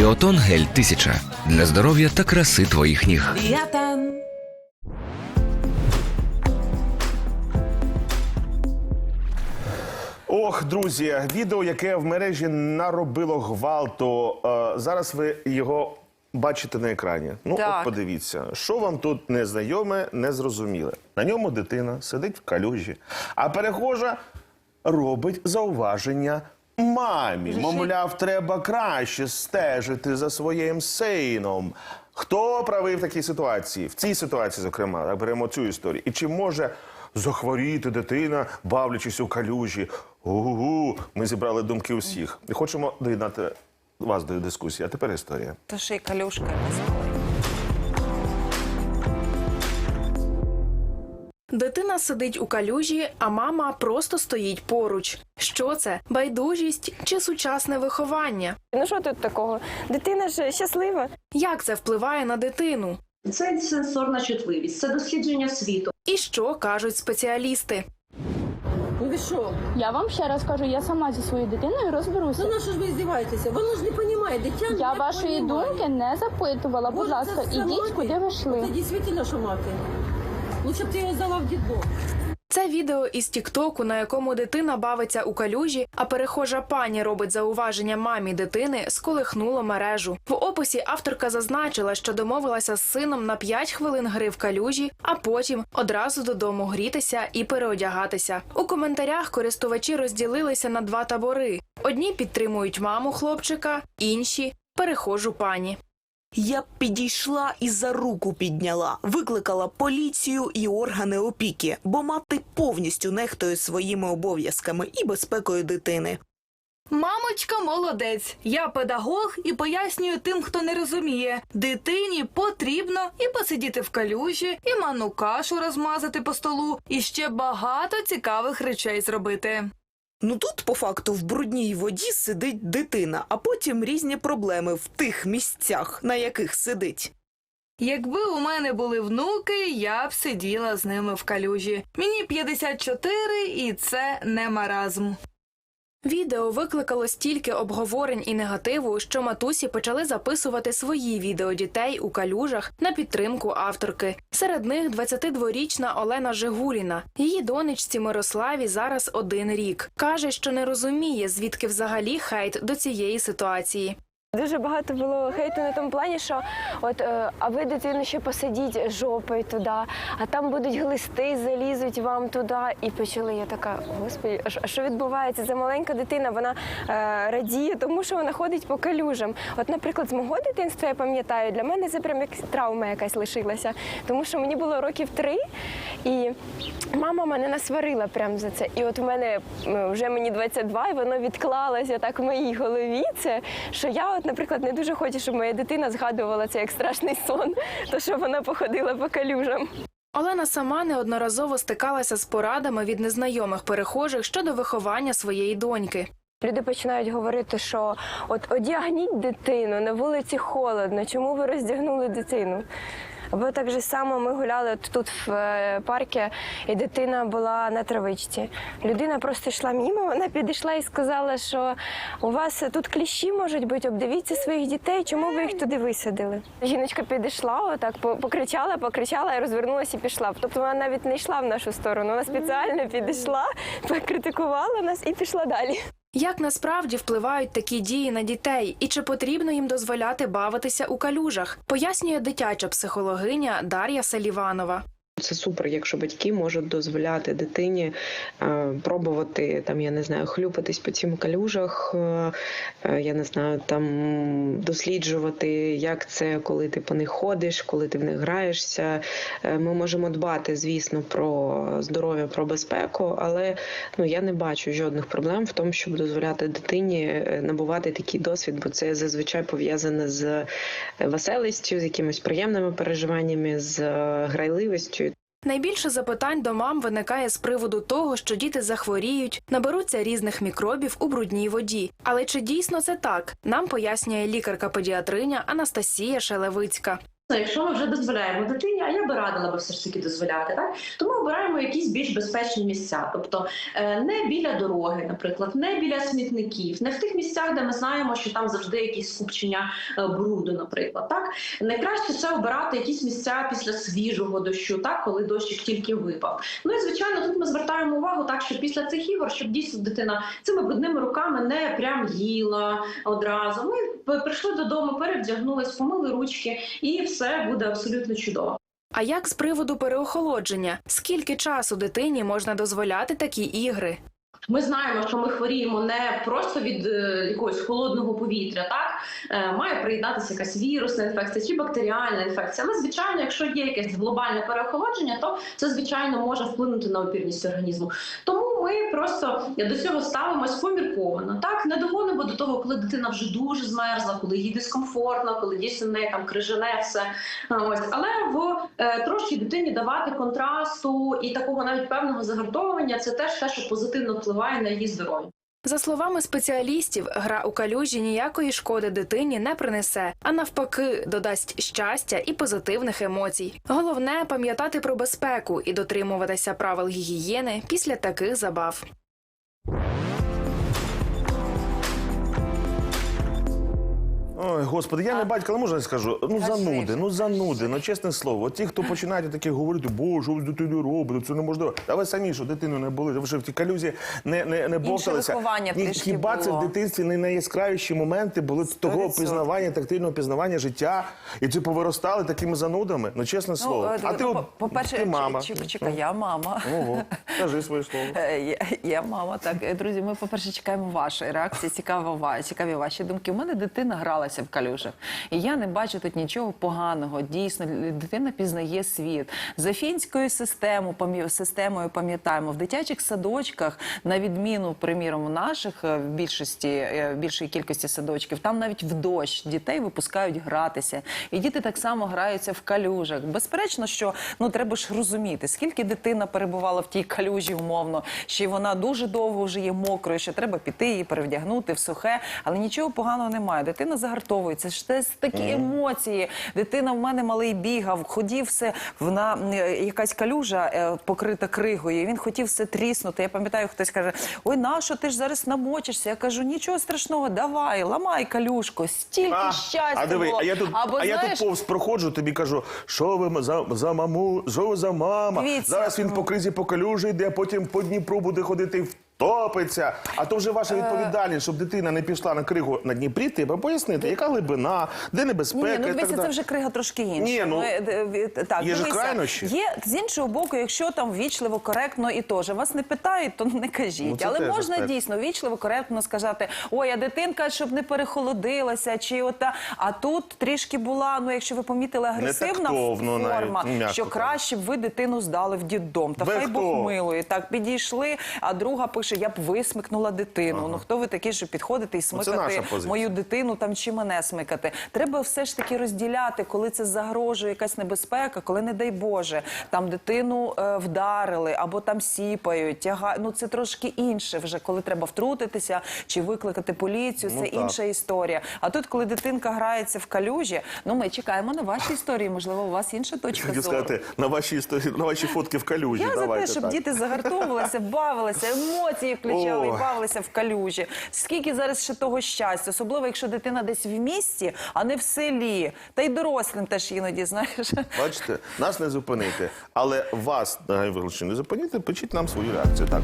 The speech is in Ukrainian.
Біотон гель 1000 для здоров'я та краси твоїх ніг. Біатан. Ох, друзі, відео, яке в мережі наробило гвалту. Е, зараз ви його бачите на екрані. Ну, Так. от подивіться, що вам тут незнайоме, незрозуміле. На ньому дитина сидить в калюжі, а перехожа робить зауваження мамі. Мовляв, треба краще стежити за своїм сином. Хто правий в такій ситуації? В цій ситуації, зокрема, беремо цю історію. І чи може захворіти дитина, бавлячись у калюжі? Гу-гу-гу. Ми зібрали думки усіх. І хочемо доєднати вас до дискусії. А тепер історія. То ще й калюшка Дитина сидить у калюжі, а мама просто стоїть поруч. Що це? Байдужість чи сучасне виховання? Ну що тут такого? Дитина ж щаслива. Як це впливає на дитину? Це сенсорна чутливість, це дослідження світу. І що кажуть спеціалісти? Ну ви що? Я вам ще раз кажу, я сама зі своєю дитиною розберуся. Ну на що ж ви здіваєтеся? Воно ж не розуміє, дитя Я не вашої понімає. думки не запитувала. Будь Може, ласка, ідіть, куди ви йшли. Це дійсно що мати. Лучше б ти його здала в дітбок. Це відео із Тіктоку, на якому дитина бавиться у калюжі, а перехожа пані робить зауваження мамі дитини, сколихнуло мережу. В описі авторка зазначила, що домовилася з сином на 5 хвилин гри в калюжі, а потім одразу додому грітися і переодягатися. У коментарях користувачі розділилися на два табори: одні підтримують маму хлопчика, інші перехожу пані. Я підійшла і за руку підняла, викликала поліцію і органи опіки, бо мати повністю нехтує своїми обов'язками і безпекою дитини. Мамочка молодець. Я педагог і пояснюю тим, хто не розуміє. Дитині потрібно і посидіти в калюжі, і манну кашу розмазати по столу, і ще багато цікавих речей зробити. Ну тут, по факту, в брудній воді сидить дитина, а потім різні проблеми в тих місцях, на яких сидить. Якби у мене були внуки, я б сиділа з ними в калюжі. Мені 54 і це не маразм. Відео викликало стільки обговорень і негативу, що матусі почали записувати свої відео дітей у калюжах на підтримку авторки. Серед них 22-річна Олена Жигуліна. Її донечці Мирославі зараз один рік. каже, що не розуміє, звідки взагалі хейт до цієї ситуації. Дуже багато було хейту на тому плані, що от е, а ви дитину ще посадіть жопою туди, а там будуть глисти, залізуть вам туди. І почали я така, господи, а що- відбувається? Це маленька дитина, вона е, радіє, тому що вона ходить по калюжам. От, наприклад, з мого дитинства я пам'ятаю, для мене це прям як травма якась лишилася, тому що мені було років три, і мама мене насварила прям за це. І от в мене вже мені 22, і воно відклалося так в моїй голові. Це що я, от, наприклад, не дуже хочу, щоб моя дитина згадувала це як страшний сон, то що вона походила по калюжам. Олена сама неодноразово стикалася з порадами від незнайомих перехожих щодо виховання своєї доньки. Люди починають говорити, що от одягніть дитину, на вулиці холодно, чому ви роздягнули дитину? Або так же само ми гуляли от тут в е, парку, і дитина була на травичці. Людина просто йшла мимо, вона підійшла і сказала, що у вас тут кліщі можуть бути, обдивіться своїх дітей, чому ви їх туди висадили? Жіночка підійшла, отак по- покричала, покричала і розвернулася і пішла. Тобто вона навіть не йшла в нашу сторону, вона спеціально підійшла, покритикувала нас і пішла далі. Як насправді впливають такі дії на дітей, і чи потрібно їм дозволяти бавитися у калюжах, пояснює дитяча психологиня Дар'я Саліванова. Це супер, якщо батьки можуть дозволяти дитині е, пробувати там, я не знаю, хлюпатись по цим калюжах, е, е, я не знаю, там досліджувати, як це, коли ти по них ходиш, коли ти в них граєшся. Ми можемо дбати, звісно, про здоров'я, про безпеку, але ну я не бачу жодних проблем в тому, щоб дозволяти дитині набувати такий досвід, бо це зазвичай пов'язане з веселістю, з якимись приємними переживаннями, з грайливістю. Найбільше запитань до мам виникає з приводу того, що діти захворіють, наберуться різних мікробів у брудній воді. Але чи дійсно це так? Нам пояснює лікарка-педіатриня Анастасія Шелевицька. Якщо ми вже дозволяємо дитині, а я би радила би все ж таки дозволяти, так то ми обираємо якісь більш безпечні місця, тобто е, не біля дороги, наприклад, не біля смітників, не в тих місцях, де ми знаємо, що там завжди якісь скупчення е, бруду, наприклад. Так найкраще це обирати якісь місця після свіжого дощу, так коли дощик тільки випав. Ну і звичайно, тут ми звертаємо увагу, так що після цих ігор, щоб дійсно дитина цими брудними руками не прям їла одразу. Ми прийшли додому, перевдягнулись, помили ручки, і все буде абсолютно чудово. А як з приводу переохолодження? Скільки часу дитині можна дозволяти такі ігри? Ми знаємо, що ми хворіємо не просто від е, якогось холодного повітря, так е, має приєднатися якась вірусна інфекція чи бактеріальна інфекція. Але звичайно, якщо є якесь глобальне переохолодження, то це звичайно може вплинути на опірність організму. Тому ми просто до цього ставимось помірковано. Так не догонимо до того, коли дитина вже дуже змерзла, коли їй дискомфортно, коли дійсно в неї там крижане все. Ось але в е, трошки дитині давати контрасту і такого навіть певного загартовування це теж те, що позитивно впливає на її здоров'я. За словами спеціалістів, гра у калюжі ніякої шкоди дитині не принесе, а навпаки, додасть щастя і позитивних емоцій. Головне пам'ятати про безпеку і дотримуватися правил гігієни після таких забав. Ой, господи, я не батько, але можна я скажу? Ну зануди, ну зануди, ну чесне слово. От ті, хто починають таке говорити, боже, що ви з це неможливо. Та ви самі, що дитину не були, ви вже в тій калюзі не, не, не бовталися. виховання Ні, трішки Хіба це в було. дитинстві не найяскравіші моменти були того 100%. пізнавання, тактильного пізнавання життя, і ці повиростали такими занудами? Ну чесне слово. е, а ти, ну, от- по- по-перше, ти мама. ч- ч- чекай, я мама. Ого, кажи своє слово. Е, Я, я мама, так Е, друзі. Ми по-перше чекаємо вашої реакції. Цікаво, ва- цікаві ваші думки. У мене дитина гралася в калюжах, і я не бачу тут нічого поганого. Дійсно, дитина пізнає світ за фінською системою. пам'ятаємо в дитячих садочках, на відміну, приміром, наших е, в більшості е, в більшої кількості садочків, там навіть в дощ дітей випускають гратися, і діти так само граються в калюжах. Безперечно, що ну треба ж розуміти, скільки дитина перебувала в тій калюжі умовно, що вона дуже довго вже є мокрою, що треба піти її перевдягнути в сухе, але нічого поганого немає. Дитина загартовується. Ж Це такі емоції. Дитина в мене малий бігав, ходів все вона е, якась калюжа е, покрита кригою. і Він хотів все тріснути. Я пам'ятаю, хтось каже: Ой, нащо ти ж зараз намочишся? Я кажу, нічого страшного, давай, ламай калюшку. Стільки А, щастя а диви, було. а я тут, Або а я тут повз проходжу, тобі кажу, що ви за, за маму, що ви за мама? Дивіться, Зараз він по кризі по калюжі йде, а потім по Дніпру буде ходити і втопиться. А то вже Е. ваша відповідальність, щоб дитина не пішла на кригу на Дніпрі, треба пояснити, яка глибина, де небезпека. Ні, і ну так дивися, це далі. вже крига трошки інша. Ні, ну, е, е, е, так, є ж дивися, крайнощі. Є з іншого боку, якщо там вічливо, коректно і теж вас не питають, то не кажіть. Ну, це Але теж можна аспект. дійсно вічливо, коректно сказати: ой, а дитинка, щоб не перехолодилася, чи ота. А тут трішки була, ну якщо ви помітили, агресивна тактовно навіть, форма, м'яко що кажучи. краще б ви дитину здали в дітдом. Та Ви хай Бог милує. Так підійшли, а друга пише: я б висмикнула дитину. Ну хто ви такі, щоб підходити і Ну, смикати мою дитину там чи мене смикати. Треба все ж таки розділяти, коли це загрожує якась небезпека, коли, не дай Боже, там дитину е, вдарили або там сіпають, тягають. Ну це трошки інше вже, коли треба втрутитися чи викликати поліцію. Ну, це так. інша історія. А тут, коли дитинка грається в калюжі, ну ми чекаємо на ваші історії. Можливо, у вас інша точка зору. сказати, на ваші історії, на ваші фотки в калюжі. Я за те, щоб так. діти загартовувалися, бавилися, емоції включали і бавилися в калюжі. Скільки зараз ще того щастя, особливо якщо дитина десь в місті, а не в селі. Та й дорослим теж іноді, знаєш. Бачите, нас не зупинити, але вас найвище не зупинити, пишіть нам свою реакцію. Так.